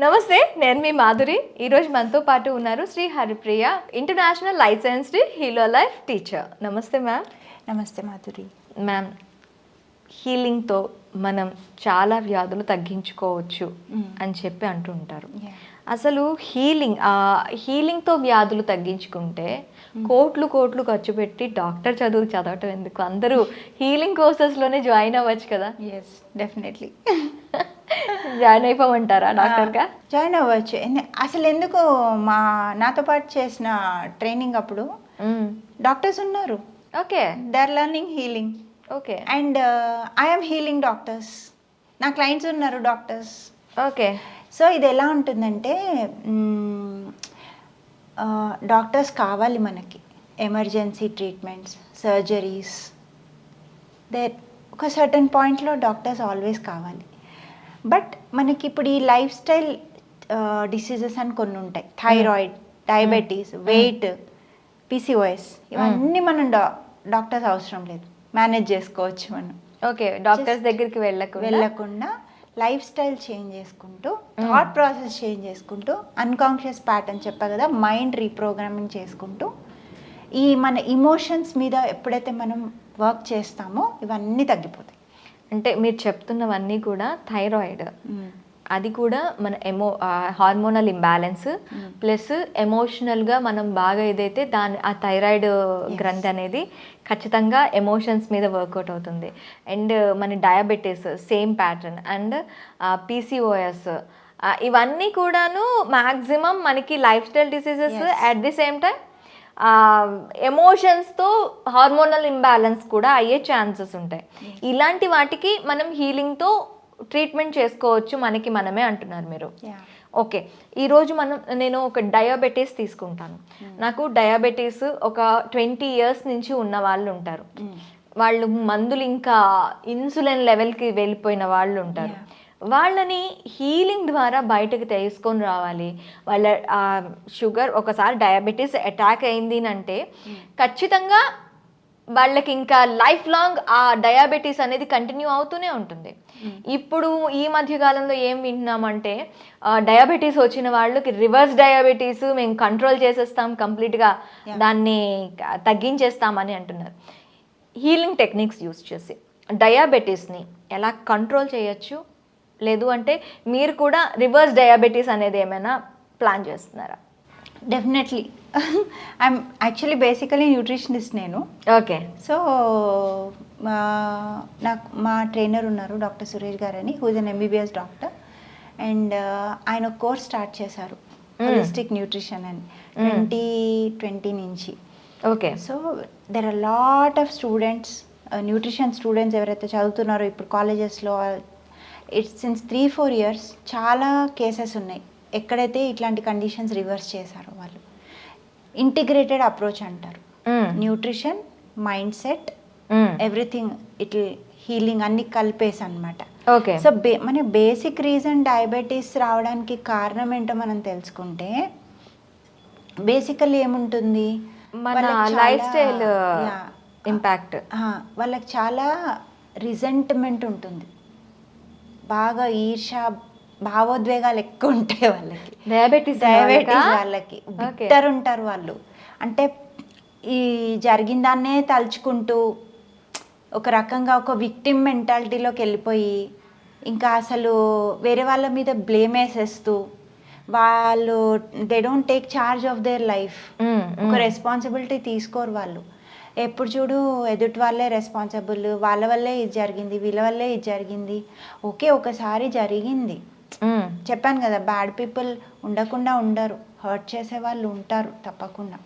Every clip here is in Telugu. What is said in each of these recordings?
నమస్తే నేను మీ మాధురి. ఈరోజు మనతో పాటు ఉన్నారు Shri Haripriya international licensed heal your life teacher. నమస్తే మ్యామ్ నమస్తే మాధురి. మ్యామ్ హీలింగ్తో మనం చాలా వ్యాధులు తగ్గించుకోవచ్చు అని చెప్పి అంటుంటారు. అసలు హీలింగ్ హీలింగ్తో వ్యాధులు తగ్గించుకుంటే కోట్లు కోట్లు ఖర్చు పెట్టి డాక్టర్ చదువు చదవటం ఎందుకు? అందరూ హీలింగ్ కోర్సెస్లోనే జాయిన్ అవ్వచ్చు కదా? ఎస్ డెఫినెట్లీ జాయిన్ అయిపోమంటారా డాక్టర్గా? జాయిన్ అవ్వచ్చు. అసలు ఎందుకు మా నాతో పాటు చేసిన ట్రైనింగ్ అప్పుడు డాక్టర్స్ ఉన్నారు. Okay. They are learning healing okay. And I'm healing doctors నా క్లయింట్స్ ఉన్నారు డాక్టర్స్ ఓకే. సో ఇది ఎలా ఉంటుందంటే డాక్టర్స్ కావాలి మనకి. ఎమర్జెన్సీ ట్రీట్మెంట్స్ సర్జరీస్ దే ఒక సర్టన్ పాయింట్లో డాక్టర్స్ ఆల్వేస్ కావాలి. బట్ మనకి ఇప్పుడు ఈ లైఫ్ స్టైల్ డిసీజెస్ అని కొన్ని ఉంటాయి. థైరాయిడ్ డయాబెటీస్ వెయిట్ పిసిఓఎస్ ఇవన్నీ మనం డా డాక్టర్స్ అవసరం లేదు. మేనేజ్ చేసుకోవచ్చు మనం. ఓకే డాక్టర్స్ దగ్గరికి వెళ్ళకు వెళ్ళకుండా లైఫ్ స్టైల్ చేంజ్ చేసుకుంటూ థాట్ ప్రాసెస్ చేంజ్ చేసుకుంటూ అన్కాన్షియస్ ప్యాటర్న్ చెప్పా కదా మైండ్ రీప్రోగ్రామింగ్ చేసుకుంటూ ఈ మన ఇమోషన్స్ మీద ఎప్పుడైతే మనం వర్క్ చేస్తామో ఇవన్నీ తగ్గిపోతాయి. అంటే మీరు చెప్తున్నవన్నీ కూడా థైరాయిడ్. అది కూడా మన ఎమో హార్మోనల్ ఇంబ్యాలెన్స్ ప్లస్ ఎమోషనల్గా మనం బాగా ఏదైతే దాని ఆ థైరాయిడ్ గ్రంథి అనేది ఖచ్చితంగా ఎమోషన్స్ మీద వర్కౌట్ అవుతుంది. అండ్ మన diabetes same pattern. And PCOS. ఇవన్నీ కూడాను మ్యాక్సిమం మనకి lifestyle diseases at the same time ఎమోషన్స్తో hormonal imbalance కూడా అయ్యే ఛాన్సెస్ ఉంటాయి. ఇలాంటి వాటికి మనం హీలింగ్తో ట్రీట్మెంట్ చేసుకోవచ్చు మనకి మనమే అంటున్నారు మీరు. ఓకే ఈరోజు మనం నేను ఒక డయాబెటీస్ తీసుకుంటాను. నాకు డయాబెటీస్ ఒక ట్వంటీ ఇయర్స్ నుంచి ఉన్న వాళ్ళు ఉంటారు. వాళ్ళు మందులు ఇంకా ఇన్సులిన్ లెవెల్కి వెళ్ళిపోయిన వాళ్ళు ఉంటారు. వాళ్ళని హీలింగ్ ద్వారా బయటకు తీసుకొని రావాలి. వాళ్ళ షుగర్ ఒకసారి డయాబెటీస్ అటాక్ అయింది అంటే ఖచ్చితంగా వాళ్ళకి ఇంకా లైఫ్ లాంగ్ ఆ డయాబెటీస్ అనేది కంటిన్యూ అవుతూనే ఉంటుంది. ఇప్పుడు ఈ మధ్య కాలంలో ఏం వింటున్నామంటే డయాబెటీస్ వచ్చిన వాళ్ళకి రివర్స్ డయాబెటీస్ మేము కంట్రోల్ చేసేస్తాం కంప్లీట్గా దాన్ని తగ్గించేస్తామని అంటున్నారు. హీలింగ్ టెక్నిక్స్ యూస్ చేసి డయాబెటీస్ని ఎలా కంట్రోల్ చేయొచ్చు? లేదు అంటే మీరు కూడా రివర్స్ డయాబెటీస్ అనేది ఏమైనా ప్లాన్ చేస్తున్నారా? Definitely I'm actually basically nutritionist నేను. ఓకే సో నాకు మా ట్రైనర్ ఉన్నారు డాక్టర్ సురేష్ గారు అని whose an MBBS doctor and ఆయన కోర్స్ స్టార్ట్ చేశారు. హోలిస్టిక్ న్యూట్రిషన్ అని. ట్వంటీ ట్వంటీ నుంచి. Okay so there are lot of students nutrition students ఎవరైతే చదువుతున్నారో ఇప్పుడు కాలేజెస్లో it's since three four years చాలా కేసెస్ ఉన్నాయి. ఎక్కడైతే ఇట్లాంటి కండిషన్స్ రివర్స్ చేశారో వాళ్ళు. ఇంటిగ్రేటెడ్ అప్రోచ్ అంటారు. Nutrition mindset everything it healing అన్ని కలిపేసి అనమాట ఓకే సో బే మన బేసిక్ రీజన్ డయాబెటీస్ రావడానికి కారణం ఏంటో మనం తెలుసుకుంటే బేసికల్లీ ఏముంటుంది? మన లైఫ్ స్టైల్. ఇంపాక్ట్ వాళ్ళకి చాలా రిజెంట్మెంట్ ఉంటుంది. బాగా ఈర్ష భావోద్వేగాలు ఎక్కువ ఉంటాయి వాళ్ళకి. డయాబెటీస్ డయాబెటీస్ వాళ్ళకి? బిట్టర్ ఉంటారు వాళ్ళు. అంటే ఈ జరిగిన దాన్నే తలుచుకుంటూ ఒక రకంగా ఒక విక్టిమ్ మెంటాలిటీలోకి వెళ్ళిపోయి ఇంకా అసలు వేరే వాళ్ళ మీద బ్లేమ్ వేసేస్తూ వాళ్ళు they don't take charge of their life ఒక రెస్పాన్సిబిలిటీ తీసుకోరు వాళ్ళు. ఎప్పుడు చూడు ఎదుటి వాళ్ళే రెస్పాన్సిబుల్ వాళ్ళ వల్లే ఇది జరిగింది వీళ్ళ వల్లే ఇది జరిగింది. ఓకే ఒకసారి జరిగింది. చెప్పాను కదా బ్యాడ్ పీపుల్ ఉండకుండా ఉండరు హర్ట్ చేసే వాళ్ళు ఉంటారు తప్పకుండా.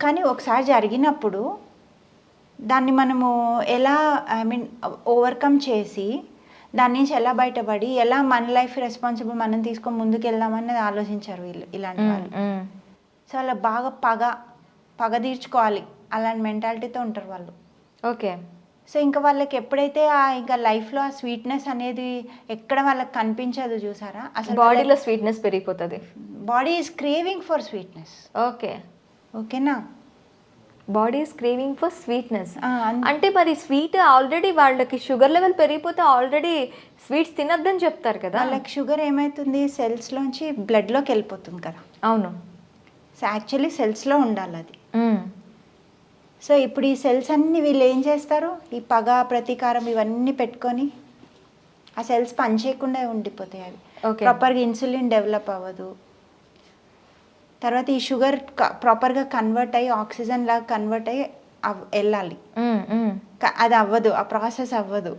కానీ ఒకసారి జరిగినప్పుడు దాన్ని మనము ఎలా ఐ మీన్ ఓవర్కమ్ చేసి దాని నుంచి ఎలా బయటపడి ఎలా మన లైఫ్ రెస్పాన్సిబుల్ మనం తీసుకొని ముందుకు వెళ్దామనేది ఆలోచించారు వీళ్ళు ఇలాంటి వాళ్ళు. సో అలా బాగా పగ పగ తీర్చుకోవాలి. అలాంటి మెంటాలిటీతో ఉంటారు వాళ్ళు. ఓకే. సో ఇంకా వాళ్ళకి ఎప్పుడైతే ఆ ఇంకా లైఫ్లో ఆ స్వీట్నెస్ అనేది ఎక్కడ వాళ్ళకి కనిపించదు చూసారా? అసలు బాడీలో స్వీట్నెస్ పెరిగిపోతుంది. Body is craving for sweetness okay. ఓకేనా? Body is craving for sweetness అంటే మరి స్వీట్ ఆల్రెడీ వాళ్ళకి షుగర్ లెవెల్ పెరిగిపోతే ఆల్రెడీ స్వీట్స్ తినొద్దని చెప్తారు కదా. వాళ్ళకి షుగర్ ఏమవుతుంది సెల్స్లోంచి బ్లడ్లోకి వెళ్ళిపోతుంది కదా. అవును. సో యాక్చువల్లీ సెల్స్లో ఉండాలి అది. సో ఇప్పుడు ఈ సెల్స్ అన్ని వీళ్ళు ఏం చేస్తారు? ఈ పగ ప్రతీకారం ఇవన్నీ పెట్టుకొని ఆ సెల్స్ పనిచేయకుండా ఉండిపోతాయి అవి. ప్రాపర్గా ఇన్సులిన్ డెవలప్ అవ్వదు. తర్వాత ఈ షుగర్ ప్రాపర్గా కన్వర్ట్ అయ్యి ఆక్సిజన్ లాగా కన్వర్ట్ అయ్యి వెళ్ళాలి. అది అవ్వదు ఆ ప్రాసెస్ అవ్వదు.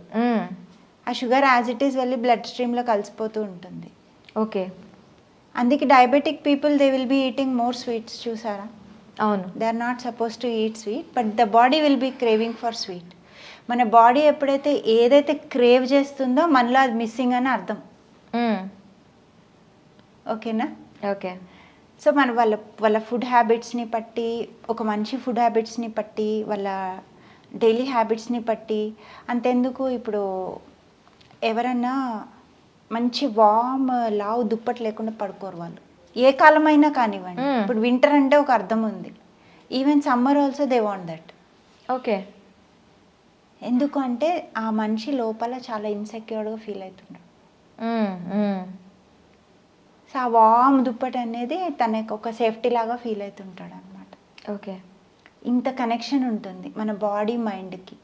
ఆ షుగర్ యాజ్ ఇట్ ఈస్ వెళ్ళి బ్లడ్ స్ట్రీమ్లో కలిసిపోతూ ఉంటుంది. ఓకే. అందుకే diabetic people they will be eating more sweets చూసారా? అవును. They are not suppose to eat sweet but the body will be craving for sweet మన బాడీ ఎప్పుడైతే ఏదైతే క్రేవ్ చేస్తుందో మనలో అది మిస్సింగ్ అని అర్థం. ఓకేనా ఓకే సో మన వాళ్ళ వాళ్ళ ఫుడ్ హ్యాబిట్స్ని బట్టి ఒక మనిషి ఫుడ్ హ్యాబిట్స్ని బట్టి వాళ్ళ డైలీ హ్యాబిట్స్ని బట్టి అంతెందుకు ఇప్పుడు ఎవరన్నా మంచి వామ్ లావు దుప్పటి లేకుండా పడుకోరు వాళ్ళు. ఏ కాలమైనా కానివ్వండి. ఇప్పుడు వింటర్ అంటే ఒక అర్థం ఉంది. Even summer also they want that okay. ఎందుకు అంటే ఆ మనిషి లోపల చాలా ఇన్సెక్యూర్డ్గా ఫీల్ అవుతున్నాడు మ్మ్. సో ఆ వామ్ దుప్పటి అనేది తనకు ఒక సేఫ్టీ లాగా ఫీల్ అవుతుంటాడు అనమాట ఓకే. ఇంత కనెక్షన్ ఉంటుంది మన బాడీ మైండ్కి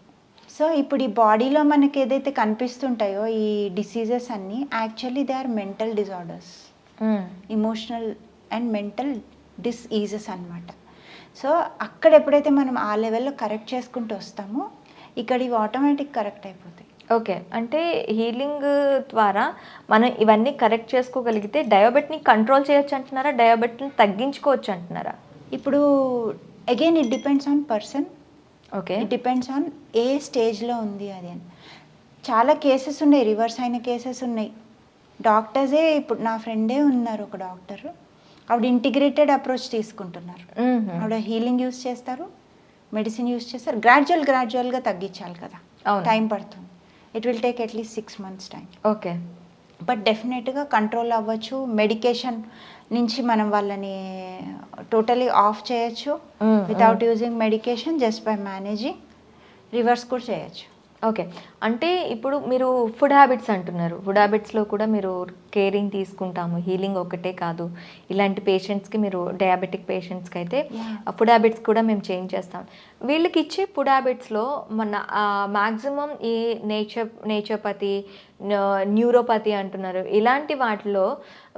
సో ఇప్పుడు ఈ బాడీలో మనకి ఏదైతే కనిపిస్తుంటాయో ఈ డిసీజెస్ అన్నీ actually they are mental disorders. Emotional and mental diseases అన్నమాట. సో అక్కడ ఎప్పుడైతే మనం ఆ లెవెల్లో కరెక్ట్ చేసుకుంటూ వస్తామో ఇక్కడ ఇవి ఆటోమేటిక్ కరెక్ట్ అయిపోతాయి. ఓకే అంటే హీలింగ్ ద్వారా మనం ఇవన్నీ కరెక్ట్ చేసుకోగలిగితే డయాబెట్ని కంట్రోల్ చేయొచ్చు అంటున్నారా? డయాబెట్ని తగ్గించుకోవచ్చు అంటున్నారా? ఇప్పుడు again it depends on person okay it depends on ఏ స్టేజ్లో ఉంది అది అని. చాలా కేసెస్ ఉన్నాయి రివర్స్ అయిన కేసెస్ ఉన్నాయి. డాక్టర్సే ఇప్పుడు నా ఫ్రెండే ఉన్నారు ఒక డాక్టర్. ఆవిడ ఇంటిగ్రేటెడ్ అప్రోచ్ తీసుకుంటున్నారు. ఆవిడ హీలింగ్ యూస్ చేస్తారు మెడిసిన్ యూస్ చేస్తారు. గ్రాడ్యువల్ గ్రాడ్యువల్గా తగ్గించాలి కదా. టైం పడుతుంది. It will take at least six months time. Okay. But డెఫినెట్గా కంట్రోల్ అవ్వచ్చు. మెడికేషన్ నుంచి మనం వాళ్ళని టోటలీ ఆఫ్ చేయొచ్చు. Without using medication just by managing reverse కూడా చేయొచ్చు. ఓకే. అంటే ఇప్పుడు మీరు ఫుడ్ హ్యాబిట్స్ అంటున్నారు. ఫుడ్ హ్యాబిట్స్లో కూడా మీరు కేరింగ్ తీసుకుంటాము. హీలింగ్ ఒకటే కాదు. ఇలాంటి పేషెంట్స్కి మీరు డయాబెటిక్ పేషెంట్స్కి అయితే. ఫుడ్ హ్యాబిట్స్ కూడా మేము చేంజ్ చేస్తాం. వీళ్ళకి ఇచ్చే ఫుడ్ హ్యాబిట్స్లో మన మ్యాక్సిమం ఈ నేచర్ నేచర్పతి న్యూరోపతి అంటున్నారు. ఇలాంటి వాటిలో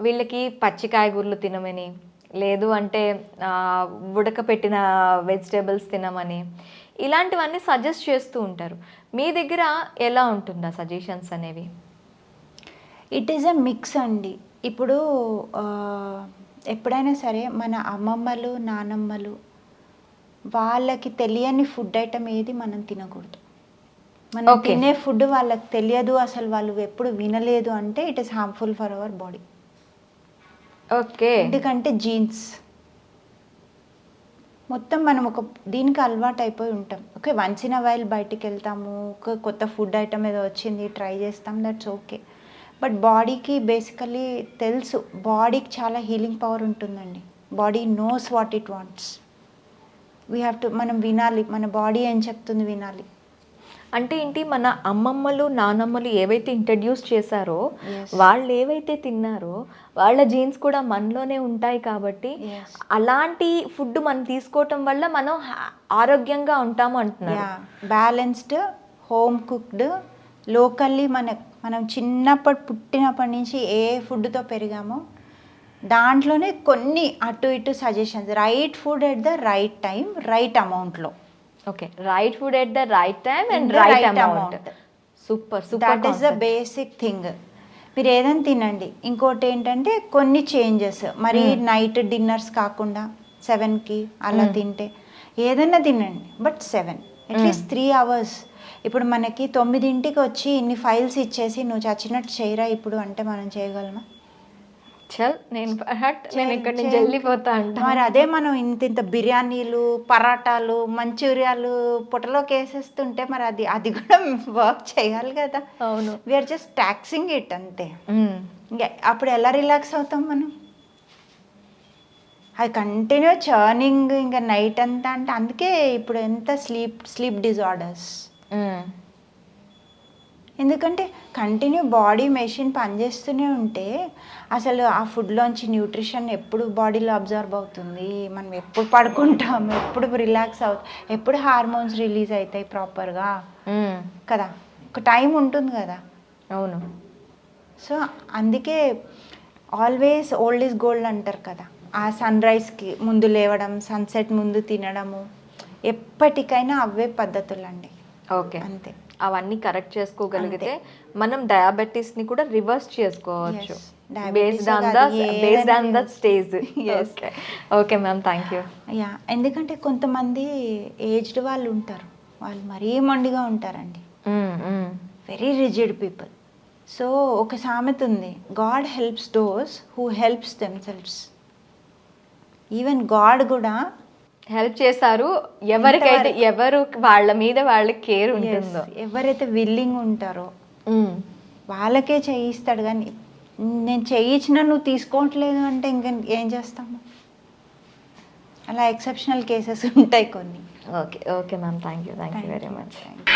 వీళ్ళకి పచ్చి కాయగూరలు తినమని లేదు అంటే ఉడకపెట్టిన వెజిటేబుల్స్ తినమని ఇలాంటివన్నీ సజెస్ట్ చేస్తూ ఉంటారు. మీ దగ్గర ఎలా ఉంటుందా సజెషన్స్ అనేవి? ఇట్ ఈస్ ఎ మిక్స్ అండి. ఇప్పుడు ఎప్పుడైనా సరే మన అమ్మమ్మలు నానమ్మలు వాళ్ళకి తెలియని ఫుడ్ ఐటమ్ ఏది మనం తినకూడదు. మనం. తినే ఫుడ్ వాళ్ళకి తెలియదు అసలు వాళ్ళు ఎప్పుడు వినలేదు అంటే it is harmful for our body okay ఎందుకంటే జీన్స్ మొత్తం మనం ఒక దీనికి అలవాటు అయిపోయి ఉంటాం. ఓకే వన్స్ ఇన్ వైల్ బయటికి వెళ్తాము ఒక కొత్త ఫుడ్ ఐటమ్ ఏదో వచ్చింది ట్రై చేస్తాం దట్స్ ఓకే బట్ బాడీకి బేసికలీ తెలుసు బాడీకి చాలా హీలింగ్ పవర్ ఉంటుందండి. Body knows what it wants we have to మనం వినాలి మన బాడీ ఏం చెప్తుంది వినాలి. అంటే ఏంటి? మన అమ్మమ్మలు నానమ్మలు ఏవైతే ఇంట్రడ్యూస్ చేశారో. వాళ్ళు ఏవైతే తిన్నారో వాళ్ళ జీన్స్ కూడా మనలోనే ఉంటాయి కాబట్టి. అలాంటి ఫుడ్ మనం తీసుకోవటం వల్ల మనం ఆరోగ్యంగా ఉంటాము అంటున్నారు. బ్యాలెన్స్డ్ హోమ్ కుక్డ్ లోకల్లీ మన మనం చిన్నప్పటి పుట్టినప్పటి నుంచి ఏ ఫుడ్తో పెరిగామో దాంట్లోనే కొన్ని అటు ఇటు suggestions right food at the right time right అమౌంట్లో okay right food at the right time and right amount. Super super that is the basic thing మీరు ఏదైనా తినండి. ఇంకోటి ఏంటంటే కొన్ని చేంజెస్ మరి నైట్ డిన్నర్స్ కాకుండా సెవెన్కి అలా Mm. తింటే ఏదైనా తినండి. But seven at least three hours ఇప్పుడు మనకి తొమ్మిదింటికి వచ్చి ఇన్ని ఫైల్స్ ఇచ్చేసి నువ్వు చచ్చినట్టు చేయరా ఇప్పుడు అంటే మనం చేయగలమా? చల్ నేను హట్ నేను ఇక్కడ నుంచి. వెళ్ళిపోతా అంట. మరి అదే మనం ఇంత ఇంత బిర్యానీలు పరాటాలు మంచూరియాలు పొట్టలోకి వేసేస్తుంటే మరి అది అది కూడా వర్క్ చేయాలి కదా. అవును. వీఆర్ జస్ట్ ట్యాక్సింగ్ ఇట్ అంతే. ఇంకా అప్పుడు ఎలా రిలాక్స్ అవుతాం మనం? అది కంటిన్యూ చర్నింగ్ ఇంకా నైట్ అంతా అంటే అందుకే ఇప్పుడు ఎంత స్లీప్ స్లీప్ డిజార్డర్స్ ఎందుకంటే కంటిన్యూ బాడీ మెషిన్ పనిచేస్తూనే ఉంటే అసలు ఆ ఫుడ్లోంచి న్యూట్రిషన్ ఎప్పుడు బాడీలో అబ్జర్వ్ అవుతుంది మనం ఎప్పుడు పడుకుంటాం ఎప్పుడు రిలాక్స్ అవుతాం ఎప్పుడు హార్మోన్స్ రిలీజ్ అవుతాయి ప్రాపర్గా కదా? ఒక టైం ఉంటుంది కదా? అవును. సో అందుకే ఆల్వేస్ ఓల్డ్ ఈజ్ గోల్డ్ అంటారు కదా? ఆ సన్ రైజ్కి ముందు లేవడం సన్సెట్ ముందు తినడము ఎప్పటికైనా అవే పద్ధతులు అండి ఓకే. అంతే. అవన్నీ కరెక్ట్ చేసుకోగలిగితే మనం డయాబెటీస్ని కూడా రివర్స్ చేసుకోవచ్చు. బేస్డ్ ఆన్ ద కాదు, ఏదైనా based on the yes. Stage Yes. Okay ma'am thank you yeah ఎందుకంటే కొంతమంది ఏజ్డ్ వాళ్ళు ఉంటారు. వాళ్ళు మరీ మొండిగా ఉంటారండి. వెరీ రిజిడ్ పీపుల్ సో ఒక సామెత ఉంది. God helps those who helps themselves even God కూడా హెల్ప్ చేశారు. ఎవరికైతే? ఎవరు వాళ్ళ మీద వాళ్ళకి కేర్ ఉంటుందో. ఎవరైతే విల్లింగ్ ఉంటారో. వాళ్ళకే చేయిస్తాడు కానీ నేను చేయించినా నువ్వు తీసుకోవట్లేదు అంటే ఇంక ఏం చేస్తాము అలా ఎక్సెప్షనల్ కేసెస్ ఉంటాయి కొన్ని. Okay okay ma'am. Thank you thank you very much. Thank